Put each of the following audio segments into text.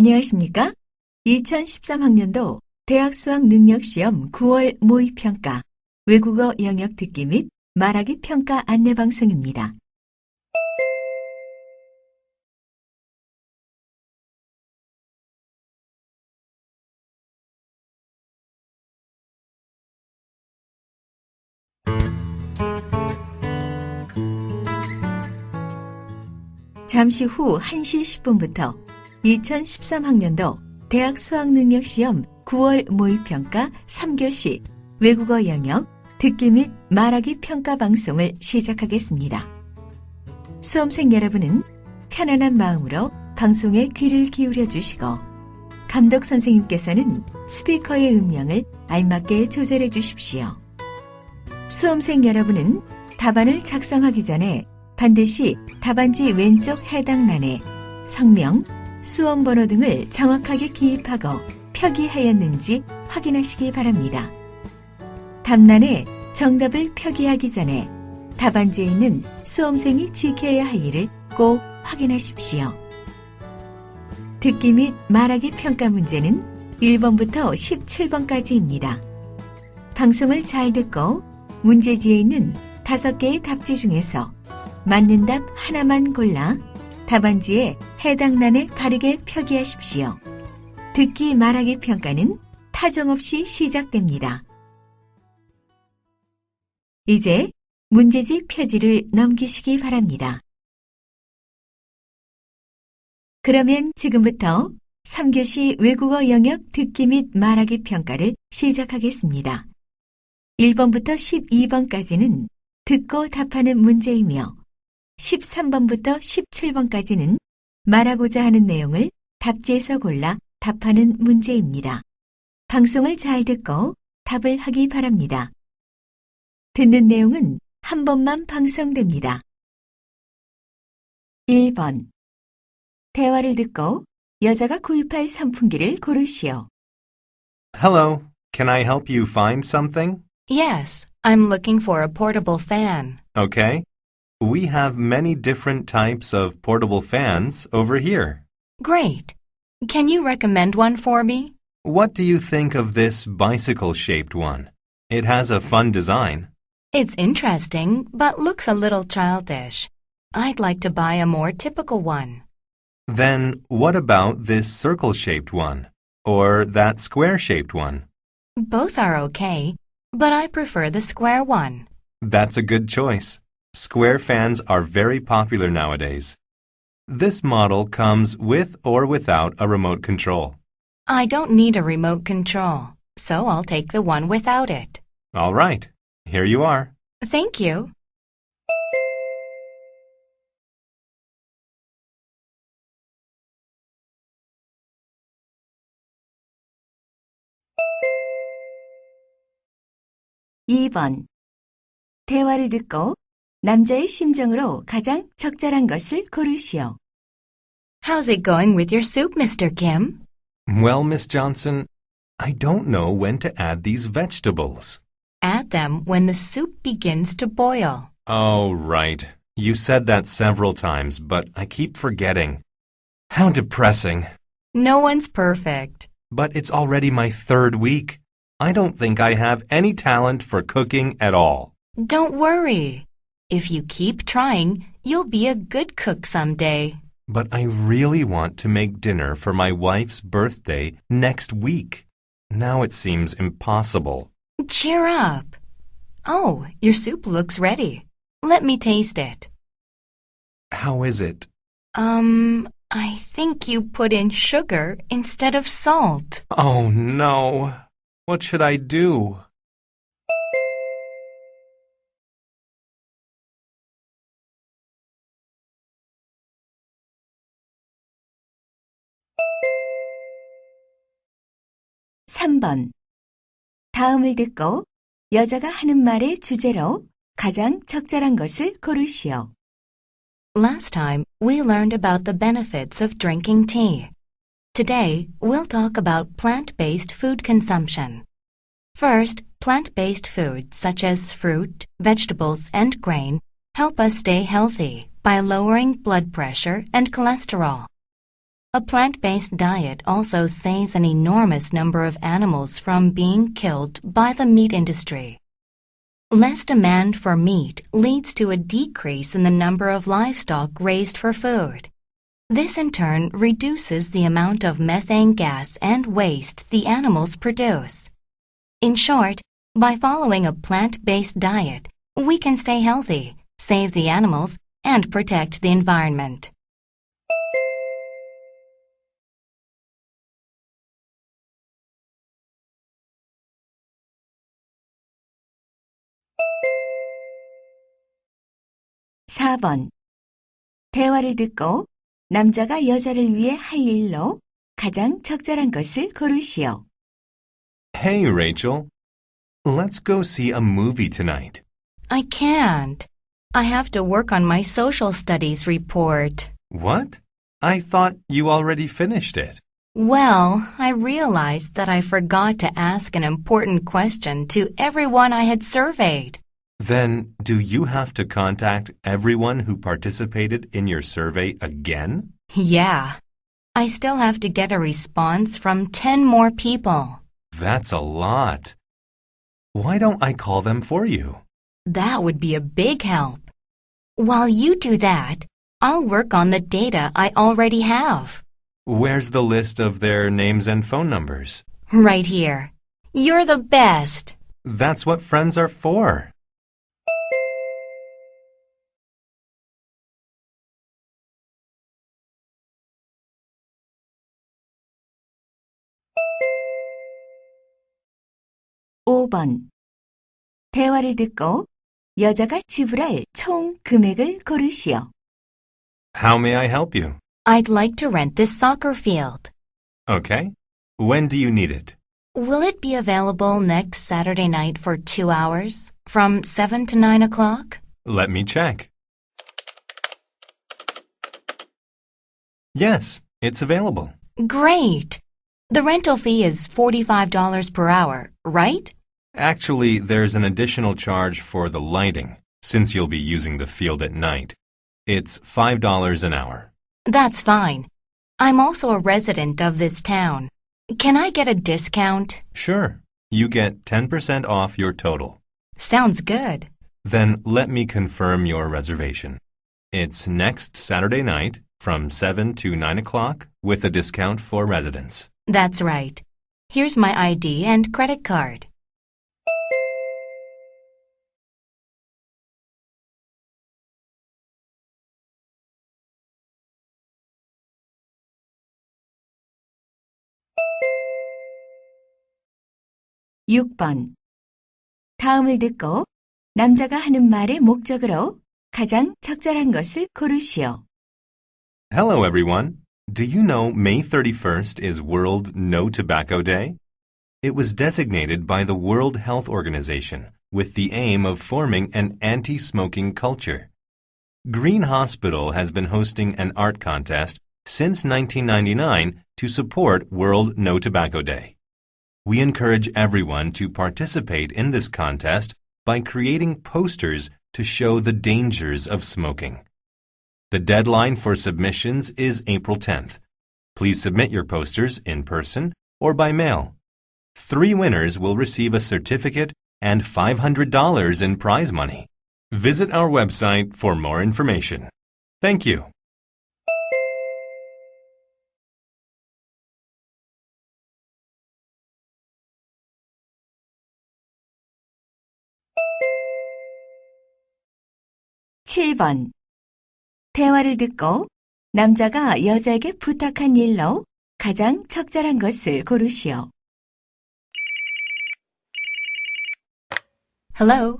안녕하십니까? 2013학년도 대학 수학 능력 시험 9월 모의 평가 외국어 영역 듣기 및 말하기 평가 안내 방송입니다. 잠시 후 1시 10분부터 2013학년도 대학 수학능력 시험 9월 모의평가 3교시 외국어 영역 듣기 및 말하기 평가 방송을 시작하겠습니다. 수험생 여러분은 편안한 마음으로 방송에 귀를 기울여 주시고 감독 선생님께서는 스피커의 음량을 알맞게 조절해 주십시오. 수험생 여러분은 답안을 작성하기 전에 반드시 답안지 왼쪽 해당 란에 성명, 수험 번호 등을 정확하게 기입하고 표기하였는지 확인하시기 바랍니다. 답란에 정답을 표기하기 전에 답안지에 있는 수험생이 지켜야 할 일을 꼭 확인하십시오. 듣기 및 말하기 평가 문제는 1번부터 17번까지입니다. 방송을 잘 듣고 문제지에 있는 5개의 답지 중에서 맞는 답 하나만 골라 답안지에 해당 란에 바르게 표기하십시오. 듣기 말하기 평가는 타정 없이 시작됩니다. 이제 문제지 표지를 넘기시기 바랍니다. 그러면 지금부터 3교시 외국어 영역 듣기 및 말하기 평가를 시작하겠습니다. 1번부터 12번까지는 듣고 답하는 문제이며 13번부터 17번까지는 말하고자 하는 내용을 답지에서 골라 답하는 문제입니다. 방송을 잘 듣고 답을 하기 바랍니다. 듣는 내용은 한 번만 방송됩니다. 1번. 대화를 듣고 여자가 구입할 선풍기를 고르시오. Hello, can I help you find something? Yes, I'm looking for a portable fan. Okay. We have many different types of portable fans over here. Great. Can you recommend one for me? What do you think of this bicycle shaped one? It has a fun design. It's interesting, but looks a little childish. I'd like to buy a more typical one. Then what about this circle shaped one? Or that square shaped one? Both are okay, but I prefer the square one. That's a good choice. Square fans are very popular nowadays. This model comes with or without a remote control. I don't need a remote control, so I'll take the one without it. All right, here you are. Thank you. 이 번 대화를 듣고 남자의 심정으로 가장 적절한 것을 고르시오. How's it going with your soup, Mr. Kim? Well, Miss Johnson, I don't know when to add these vegetables. Add them when the soup begins to boil. Oh, right. You said that several times, but I keep forgetting. How depressing. No one's perfect. But it's already my third week. I don't think I have any talent for cooking at all. Don't worry. If you keep trying, you'll be a good cook someday. But I really want to make dinner for my wife's birthday next week. Now it seems impossible. Cheer up. Oh, your soup looks ready. Let me taste it. How is it? Um, I think you put in sugar instead of salt. Oh, no. What should I do? 삼 번 다음을 듣고 여자가 하는 말의 주제로 가장 적절한 것을 고르시오. Last time, we learned about the benefits of drinking tea. Today, we'll talk about plant-based food consumption. First, plant-based foods such as fruit, vegetables, and grain help us stay healthy by lowering blood pressure and cholesterol. A plant-based diet also saves an enormous number of animals from being killed by the meat industry. Less demand for meat leads to a decrease in the number of livestock raised for food. This in turn reduces the amount of methane gas and waste the animals produce. In short, by following a plant-based diet, we can stay healthy, save the animals, and protect the environment. 사번 대화를 듣고 남자가 여자를 위해 할 일로 가장 적절한 것을 고르시오. Hey, Rachel. Let's go see a movie tonight. I can't. I have to work on my social studies report. What? I thought you already finished it. Well, I realized that I forgot to ask an important question to everyone I had surveyed. Then, do you have to contact everyone who participated in your survey again? Yeah. I still have to get a response from 10 more people. That's a lot. Why don't I call them for you? That would be a big help. While you do that, I'll work on the data I already have. Where's the list of their names and phone numbers? Right here. You're the best. That's what friends are for. 오번 대화를 듣고 여자가 지불할 총 금액을 고르시오. How may I help you? I'd like to rent this soccer field. Okay. When do you need it? Will it be available next Saturday night for two hours, from 7 to 9 o'clock? Let me check. Yes, it's available. Great! The rental fee is $45 per hour, right? Actually, there's an additional charge for the lighting, since you'll be using the field at night. It's $5 an hour. That's fine. I'm also a resident of this town. Can I get a discount? Sure. You get 10% off your total. Sounds good. Then let me confirm your reservation. It's next Saturday night from 7 to 9 o'clock with a discount for residents. That's right. Here's my ID and credit card. 육 번 다음을 듣고 남자가 하는 말의 목적으로 가장 적절한 것을 고르시오. Hello, everyone. Do you know May 31st is World No Tobacco Day? It was designated by the World Health Organization with the aim of forming an anti smoking culture. Green Hospital has been hosting an art contest since 1999 to support World No Tobacco Day. We encourage everyone to participate in this contest by creating posters to show the dangers of smoking. The deadline for submissions is April 10th. Please submit your posters in person or by mail. Three winners will receive a certificate and $500 in prize money. Visit our website for more information. Thank you. 칠 번 대화를 듣고 남자가 여자에게 부탁한 일로 가장 적절한 것을 고르시오. Hello.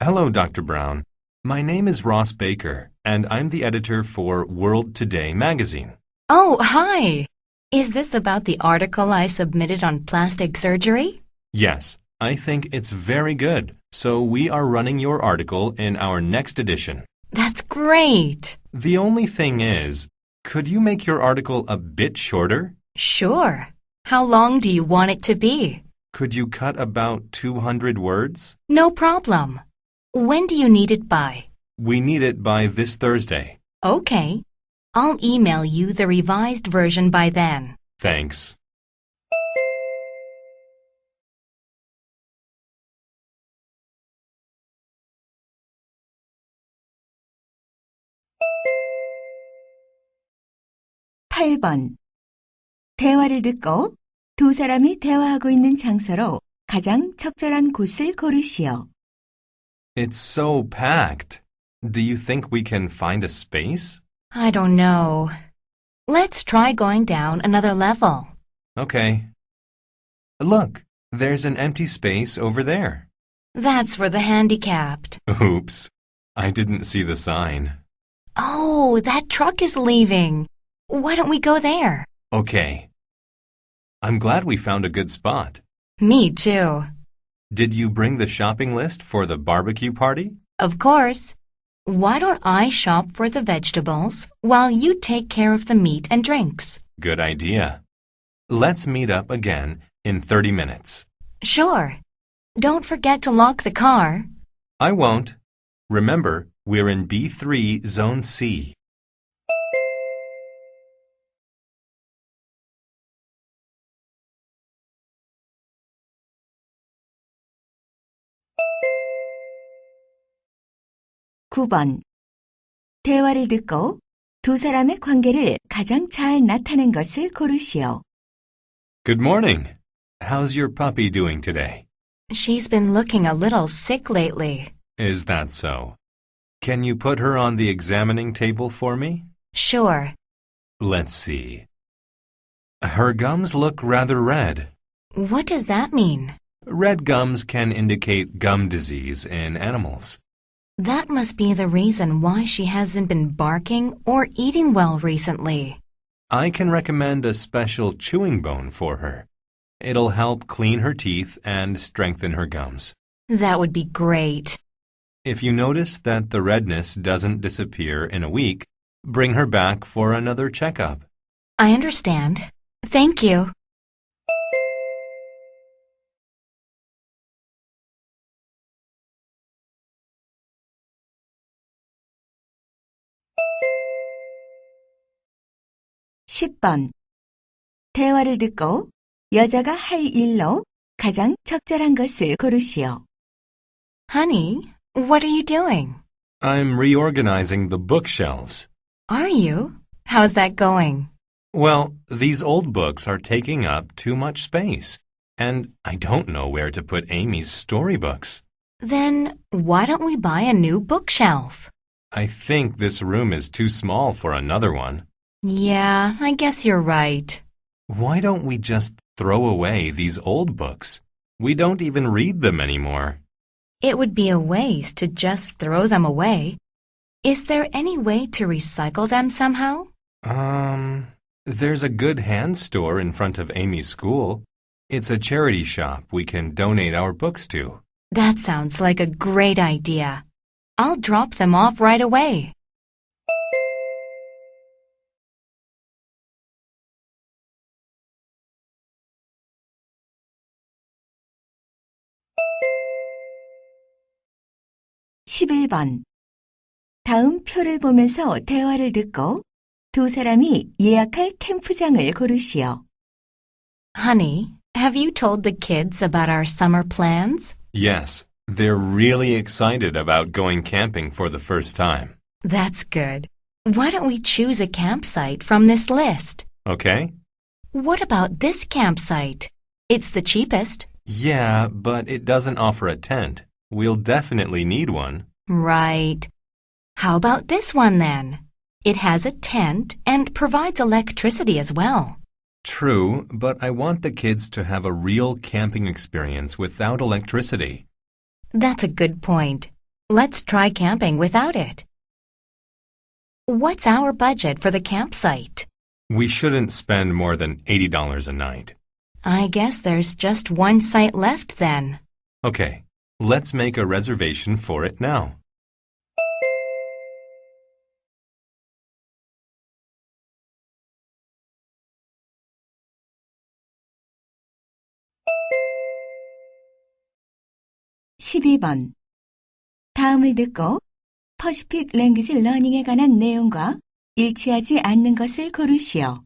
Hello, Dr. Brown. My name is Ross Baker, and I'm the editor for World Today magazine. Oh, hi. Is this about the article I submitted on plastic surgery? Yes, I think it's very good. So we are running your article in our next edition. That's great. The only thing is, could you make your article a bit shorter? Sure. How long do you want it to be? Could you cut about 200 words? No problem. When do you need it by? We need it by this Thursday. Okay. I'll email you the revised version by then. Thanks. 팔번 대화를 듣고 두 사람이 대화하고 있는 장소로 가장 적절한 곳을 고르시오. It's so packed. Do you think we can find a space? I don't know. Let's try going down another level. Okay. Look, there's an empty space over there. That's for the handicapped. Oops. I didn't see the sign. Oh, that truck is leaving. Why don't we go there? Okay. I'm glad we found a good spot. Me too. Did you bring the shopping list for the barbecue party? Of course. Why don't I shop for the vegetables while you take care of the meat and drinks? Good idea. Let's meet up again in 30 minutes. Sure. Don't forget to lock the car. I won't. Remember, we're in B3 Zone C. 구번 대화를 듣고 두 사람의 관계를 가장 잘 나타낸 것을 고르시오. Good morning. How's your puppy doing today? She's been looking a little sick lately. Is that so? Can you put her on the examining table for me? Sure. Let's see. Her gums look rather red. What does that mean? Red gums can indicate gum disease in animals. That must be the reason why she hasn't been barking or eating well recently. I can recommend a special chewing bone for her. It'll help clean her teeth and strengthen her gums. That would be great. If you notice that the redness doesn't disappear in a week, bring her back for another checkup. I understand. Thank you. 십 번 대화를 듣고 여자가 할 일로 가장 적절한 것을 고르시오. Honey, what are you doing? I'm reorganizing the bookshelves. Are you? How's that going? Well, these old books are taking up too much space, and I don't know where to put Amy's storybooks. Then why don't we buy a new bookshelf? I think this room is too small for another one. Yeah, I guess you're right. Why don't we just throw away these old books? We don't even read them anymore. It would be a waste to just throw them away. Is there any way to recycle them somehow? Um, there's a good hand store in front of Amy's school. It's a charity shop we can donate our books to. That sounds like a great idea. I'll drop them off right away. 십일 번 다음 표를 보면서 대화를 듣고 두 사람이 예약할 캠프장을 고르시오. Honey, have you told the kids about our summer plans? Yes, they're really excited about going camping for the first time. That's good. Why don't we choose a campsite from this list? Okay? What about this campsite? It's the cheapest. Yeah, but it doesn't offer a tent. We'll definitely need one. Right. How about this one then? It has a tent and provides electricity as well. True, but I want the kids to have a real camping experience without electricity. That's a good point. Let's try camping without it. What's our budget for the campsite? We shouldn't spend more than $80 a night. I guess there's just one site left then. Okay, let's make a reservation for it now. 십이 번 다음을 듣고 퍼시픽 랭귀지 러닝에 관한 내용과 일치하지 않는 것을 고르시오.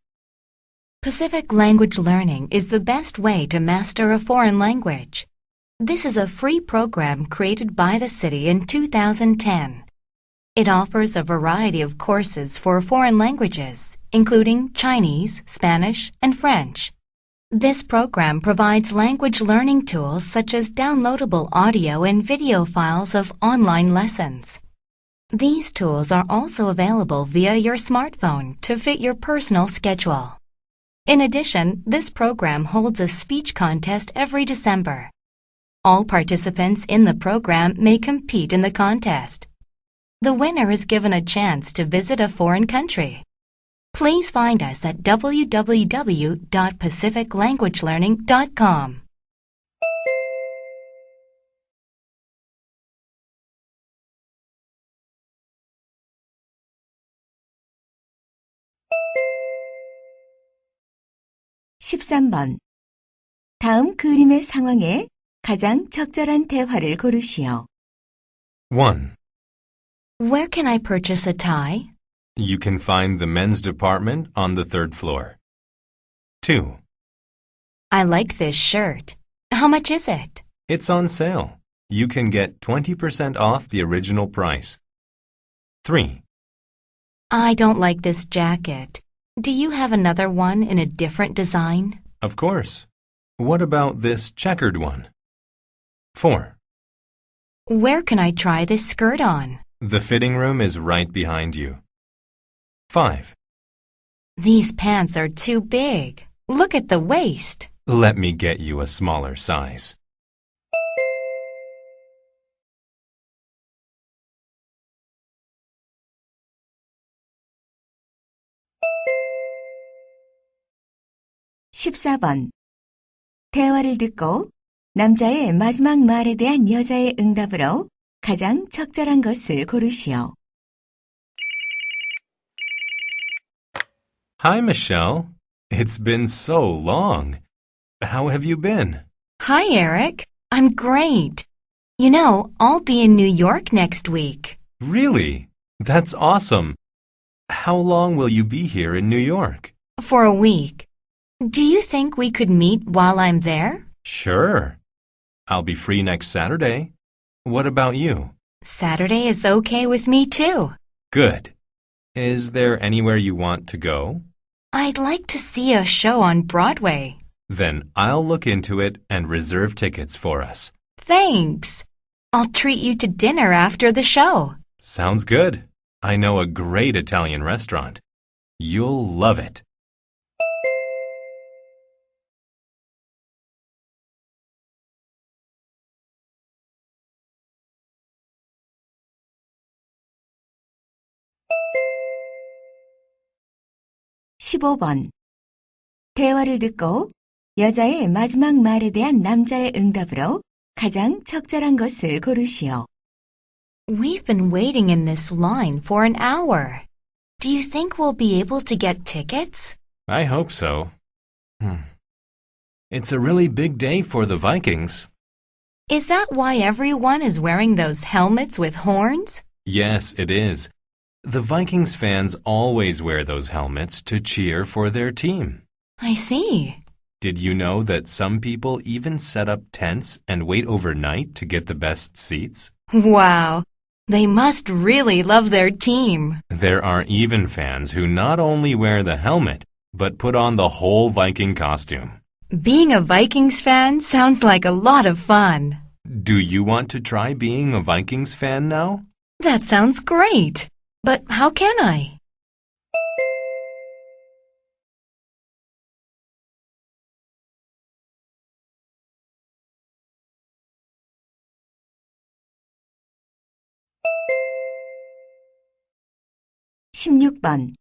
Pacific Language Learning is the best way to master a foreign language. This is a free program created by the city in 2010. It offers a variety of courses for foreign languages, including Chinese, Spanish, and French. This program provides language learning tools such as downloadable audio and video files of online lessons. These tools are also available via your smartphone to fit your personal schedule. In addition, this program holds a speech contest every December. All participants in the program may compete in the contest. The winner is given a chance to visit a foreign country. Please find us at www.pacificlanguagelearning.com. 십삼 번 다음 그림의 상황에 가장 적절한 대화를 고르시오. 1. Where can I purchase a tie? You can find the men's department on the third floor. 2. I like this shirt. How much is it? It's on sale. You can get 20% off the original price. 3. I don't like this jacket. Do you have another one in a different design? Of course. What about this checkered one? 4. Where can I try this skirt on? The fitting room is right behind you. 5. These pants are too big. Look at the waist. Let me get you a smaller size. 십사 번 대화를 듣고 남자의 마지막 말에 대한 여자의 응답으로 가장 적절한 것을 고르시오. Hi, Michelle. It's been so long. How have you been? Hi, Eric. I'm great. You know, I'll be in New York next week. Really? That's awesome. How long will you be here in New York? For a week. Do you think we could meet while I'm there? Sure. I'll be free next Saturday. What about you? Saturday is okay with me too. Good. Is there anywhere you want to go? I'd like to see a show on Broadway. Then I'll look into it and reserve tickets for us. Thanks. I'll treat you to dinner after the show. Sounds good. I know a great Italian restaurant. You'll love it. 십오 번 대화를 듣고 여자의 마지막 말에 대한 남자의 응답으로 가장 적절한 것을 고르시오. We've been waiting in this line for an hour. Do you think we'll be able to get tickets? I hope so. Hmm. It's a really big day for the Vikings. Is that why everyone is wearing those helmets with horns? Yes, it is. The Vikings fans always wear those helmets to cheer for their team. I see. Did you know that some people even set up tents and wait overnight to get the best seats? Wow. They must really love their team. There are even fans who not only wear the helmet, but put on the whole Viking costume. Being a Vikings fan sounds like a lot of fun. Do you want to try being a Vikings fan now? That sounds great. But how can I? 십육 번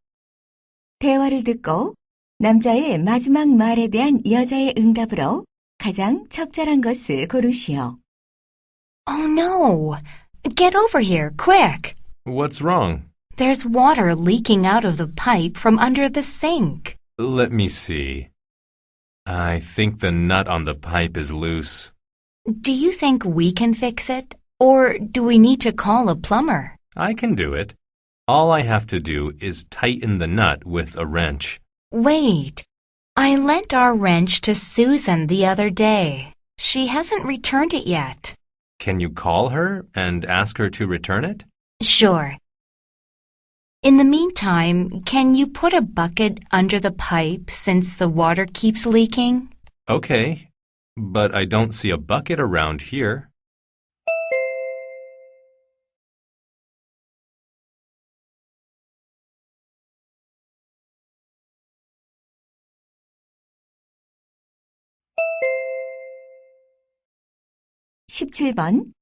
대화를 듣고 남자의 마지막 말에 대한 여자의 응답으로 가장 적절한 것을 고르시오. Oh no! Get over here, quick! What's wrong? There's water leaking out of the pipe from under the sink. Let me see. I think the nut on the pipe is loose. Do you think we can fix it? Or do we need to call a plumber? I can do it. All I have to do is tighten the nut with a wrench. Wait. I lent our wrench to Susan the other day. She hasn't returned it yet. Can you call her and ask her to return it? Sure. In the meantime, can you put a bucket under the pipe since the water keeps leaking? Okay, but I don't see a bucket around here. 십칠 번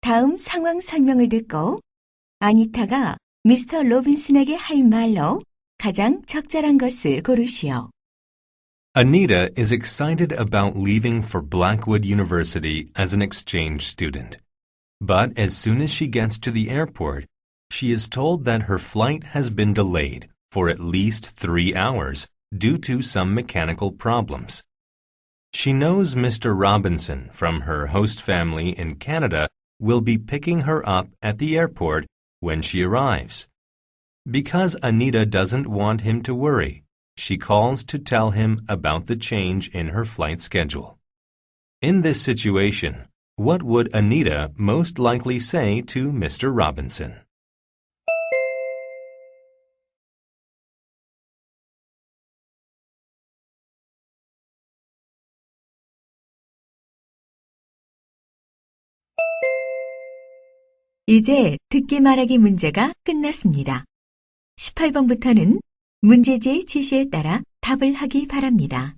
다음 상황 설명을 듣고 아니타가 미스터 로빈슨에게 할 말로 가장 적절한 것을 고르시오. Anita is excited about leaving for Blackwood University as an exchange student. But as soon as she gets to the airport, she is told that her flight has been delayed for at least three hours due to some mechanical problems. She knows Mr. Robinson from her host family in Canada will be picking her up at the airport when she arrives. Because Anita doesn't want him to worry, she calls to tell him about the change in her flight schedule. In this situation, what would Anita most likely say to Mr. Robinson? 이제 듣기 말하기 문제가 끝났습니다. 18번부터는 문제지의 지시에 따라 답을 하기 바랍니다.